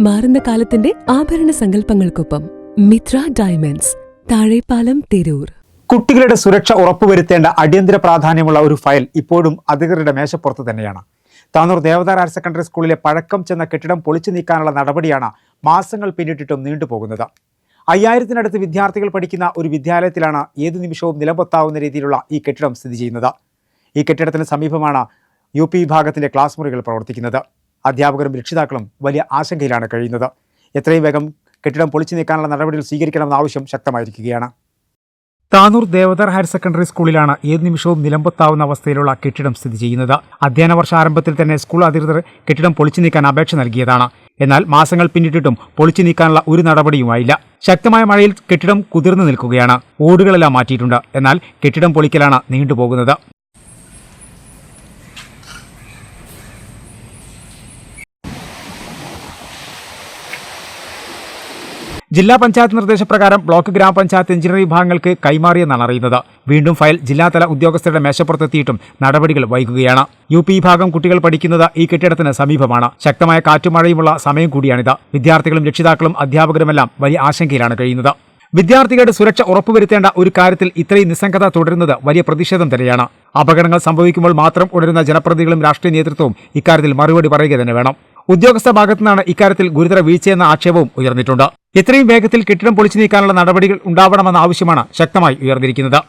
മാറുന്ന കാലത്തിന്റെ ആഭരണ സങ്കല്പങ്ങൾക്കൊപ്പം മിത്ര ഡയമണ്ട്സ് താഴെപ്പാലം തിരൂർ. കുട്ടികളുടെ സുരക്ഷ ഉറപ്പുവരുത്തേണ്ട അടിയന്തര പ്രാധാന്യമുള്ള ഒരു ഫയൽ ഇപ്പോഴും അധികൃതരുടെ മേശപ്പുറത്ത് തന്നെയാണ്. താനൂർ ദേവദാർ ഹയർ സെക്കൻഡറി സ്കൂളിലെ പഴക്കം ചെന്ന കെട്ടിടം പൊളിച്ചു നീക്കാനുള്ള നടപടിയാണ് മാസങ്ങൾ പിന്നിട്ടിട്ടും നീണ്ടുപോകുന്നത്. അയ്യായിരത്തിനടുത്ത് വിദ്യാർത്ഥികൾ പഠിക്കുന്ന ഒരു വിദ്യാലയത്തിലാണ് ഏതു നിമിഷവും നിലപൊത്താവുന്ന രീതിയിലുള്ള ഈ കെട്ടിടം സ്ഥിതി ചെയ്യുന്നത്. ഈ കെട്ടിടത്തിന് സമീപമാണ് യു പി വിഭാഗത്തിലെ ക്ലാസ് മുറികൾ പ്രവർത്തിക്കുന്നത്. അധ്യാപകരും രക്ഷിതാക്കളും വലിയ ആശങ്കയിലാണ് കഴിയുന്നത്. എത്രയും വേഗം കെട്ടിടം പൊളിച്ചു നീക്കാനുള്ള നടപടികൾ സ്വീകരിക്കണമെന്ന ആവശ്യം ശക്തമായിരിക്കുകയാണ്. താനൂർ ദേവദർ ഹയർ സെക്കൻഡറി സ്കൂളിലാണ് ഏത് നിമിഷവും നിലമ്പത്താവുന്ന അവസ്ഥയിലുള്ള കെട്ടിടം സ്ഥിതി ചെയ്യുന്നത്. അധ്യയന വർഷാരംഭത്തിൽ തന്നെ സ്കൂൾ അധികൃതർ കെട്ടിടം പൊളിച്ചു നീക്കാൻ അപേക്ഷ നൽകിയതാണ്. എന്നാൽ മാസങ്ങൾ പിന്നിട്ടിട്ടും പൊളിച്ചു നീക്കാനുള്ള ഒരു നടപടിയുമായില്ല. ശക്തമായ മഴയിൽ കെട്ടിടം കുതിർന്നു നിൽക്കുകയാണ്. ഓടുകളെല്ലാം മാറ്റിയിട്ടുണ്ട്. എന്നാൽ കെട്ടിടം പൊളിക്കലാണ് നീണ്ടുപോകുന്നത്. ജില്ലാ പഞ്ചായത്ത് നിർദ്ദേശപ്രകാരം ബ്ലോക്ക് ഗ്രാമപഞ്ചായത്ത് എഞ്ചിനീയറിംഗ് വിഭാഗങ്ങൾക്ക് കൈമാറിയെന്നാണ് അറിയുന്നത്. വീണ്ടും ഫയൽ ജില്ലാതല ഉദ്യോഗസ്ഥരുടെ മേശപ്പുറത്തെത്തിയിട്ടും നടപടികൾ വൈകുകയാണ്. യു പി വിഭാഗം കുട്ടികൾ പഠിക്കുന്നത് ഈ കെട്ടിടത്തിന് സമീപമാണ്. ശക്തമായ കാറ്റുമഴയുമുള്ള സമയം കൂടിയാണിത്. വിദ്യാർത്ഥികളും രക്ഷിതാക്കളും അധ്യാപകരുമെല്ലാം വലിയ ആശങ്കയിലാണ് കഴിയുന്നത്. വിദ്യാർത്ഥികളുടെ സുരക്ഷ ഉറപ്പുവരുത്തേണ്ട ഒരു കാര്യത്തിൽ ഇത്രയും നിസ്സംഗത തുടരുന്നത് വലിയ പ്രതിഷേധം തന്നെയാണ്. അപകടങ്ങൾ സംഭവിക്കുമ്പോൾ മാത്രം ഉണരുന്ന ജനപ്രതിനിധികളും രാഷ്ട്രീയ നേതൃത്വവും ഇക്കാര്യത്തിൽ മറുപടി പറയുക തന്നെ വേണം. ഉദ്യോഗസ്ഥ ഭാഗത്തു ഭാഗത്തുനിന്നാണ് ഇക്കാര്യത്തിൽ ഗുരുതര വീഴ്ചയെന്ന ആക്ഷേപവും ഉയർന്നിട്ടുണ്ട്. എത്രയും വേഗത്തിൽ കെട്ടിടം പൊളിച്ചു നീക്കാനുള്ള നടപടികൾ ഉണ്ടാവണമെന്ന ആവശ്യമാണ് ശക്തമായി ഉയർന്നിരിക്കുന്നത്.